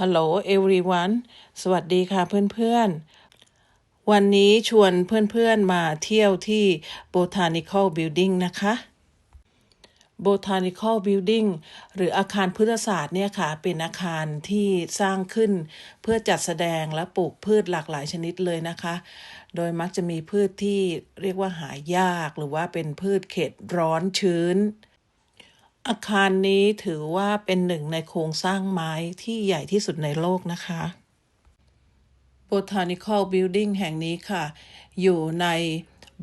ฮัลโหล everyone สวัสดีค่ะเพื่อนๆ วันนี้ชวนเพื่อนๆมาเที่ยวที่ Botanical Building นะคะ Botanical Building หรืออาคารพืชศาสตร์เนี่ยค่ะ เป็นอาคารที่สร้างขึ้นเพื่อจัดแสดงและปลูกพืชหลากหลายชนิดเลยนะคะ โดยมักจะมีพืชที่เรียกว่าหายากหรือว่าเป็นพืชเขตร้อนชื้น อาคารนี้ถือว่าเป็นหนึ่งในโครงสร้างไม้ที่ใหญ่ที่สุดในโลกนะคะ Botanical Building แห่งนี้ค่ะ อยู่ใน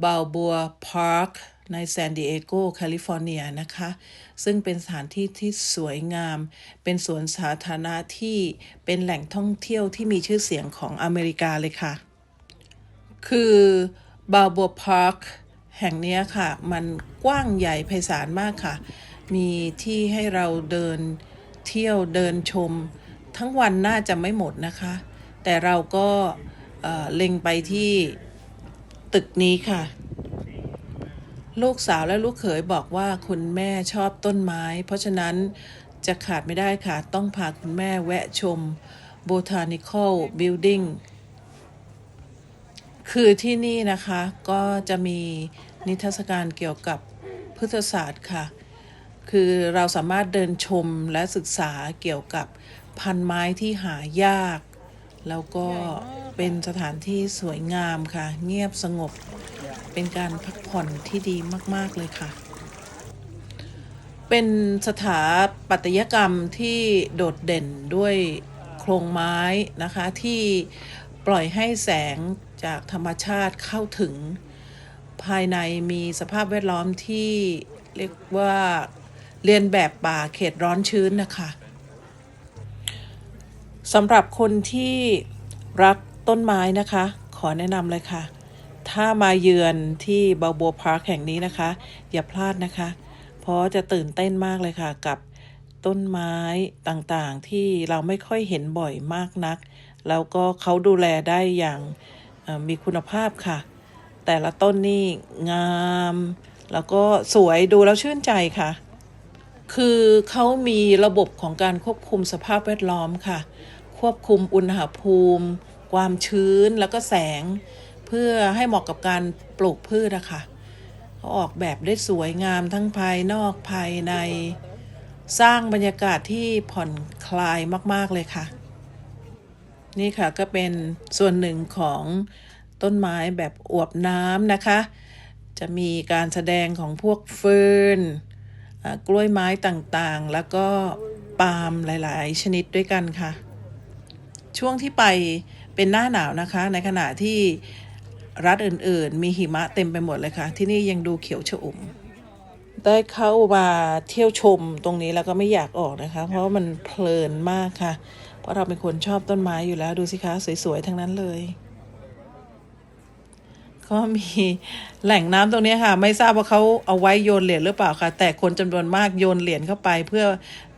Balboa Park ในซานดิเอโกแคลิฟอร์เนียนะคะ ซึ่งเป็นสถานที่ที่สวยงาม เป็นสวนสาธารณะที่เป็นแหล่งท่องเที่ยวที่มีชื่อเสียงของอเมริกาเลยค่ะ คือบา l บัวพาร์คแห่งนี้ค่ะ มันกว้างใหญ่ไพศาลมากค่ะ มีที่ให้เราเดินเที่ยวเดินชม ทั้งวันน่าจะไม่หมดนะคะ แต่เราก็เอ่อเล็งไปที่ตึกนี้ค่ะ ลูกสาวและลูกเขยบอกว่าคุณแม่ชอบต้นไม้ เพราะฉะนั้นจะขาดไม่ได้ค่ะ ต้องพาคุณแม่แวะชม Botanical Building คือที่นี่นะคะก็จะมีนิทรรศการเกี่ยวกับพฤกษศาสตร์ค่ะ คือเราสามารถเดินชมและศึกษาเกี่ยวกับพันไม้ที่หายาก แล้วก็เป็นสถานที่สวยงามค่ะ เงียบสงบ เป็นการพักผ่อนที่ดีมาก ๆ เลยค่ะ เป็นสถาปัตยกรรมที่โดดเด่นด้วยโครงไม้นะคะที่ปล่อยให้แสงจากธรรมชาติเข้าถึง ภายในมีสภาพแวดล้อมที่เรียกว่า เรียนแบบป่าเขตร้อนชื้นนะคะสำหรับคนที่รักต้นไม้นะคะ ขอแนะนำเลยค่ะ ถ้ามาเยือนที่บาโบพาร์คแห่งนี้นะคะ อย่าพลาดนะคะ เพราะจะตื่นเต้นมากเลยค่ะกับต้นไม้ต่างๆที่เราไม่ค่อยเห็นบ่อยมากนัก แล้วก็เขาดูแลได้อย่างมีคุณภาพค่ะ แต่ละต้นนี่งาม แล้วก็สวยดูแล้วชื่นใจค่ะ คือเขามีระบบของการควบคุมสภาพแวดล้อมค่ะ ควบคุมอุณหภูมิ ความชื้นแล้วก็แสง เพื่อให้เหมาะกับการปลูกพืชอะค่ะเขาออกแบบได้สวยงามทั้งภายนอกภายใน สร้างบรรยากาศที่ผ่อนคลายมาก ๆ เลยค่ะ นี่ค่ะก็เป็นส่วนหนึ่งของต้นไม้แบบอวบน้ำนะคะ จะมีการแสดงของพวกเฟิร์น กล้วยไม้ต่างๆ แล้วก็ปาล์มหลาย ๆ ชนิดด้วยกันค่ะ ช่วงที่ไปเป็นหน้าหนาวนะคะ ในขณะที่รัฐอื่น ๆ มีหิมะเต็มไปหมดเลยค่ะ ที่นี่ยังดูเขียวชอุ่ม ได้เข้ามาเที่ยวชมตรงนี้แล้วก็ไม่อยากออกนะคะ เพราะว่ามันเพลินมากค่ะ เพราะเราเป็นคนชอบต้นไม้อยู่แล้วดูสิคะ สวย ๆ ทั้งนั้นเลย ก็มีแหล่งน้ำตรงนี้ค่ะ ไม่ทราบว่าเขาเอาไว้โยนเหรียญหรือเปล่าค่ะ แต่คนจำนวนมากโยนเหรียญเข้าไป เพื่อ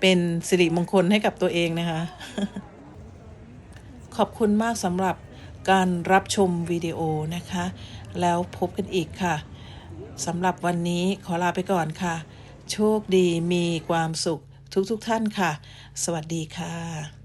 เป็นสิริมงคลให้กับตัวเองนะคะ ขอบคุณมากสำหรับการรับชมวิดีโอนะคะ แล้วพบกันอีกค่ะสำหรับวันนี้ขอลาไปก่อนค่ะ โชคดีมีความสุขทุกๆทท่านค่ะ สวัสดีค่ะ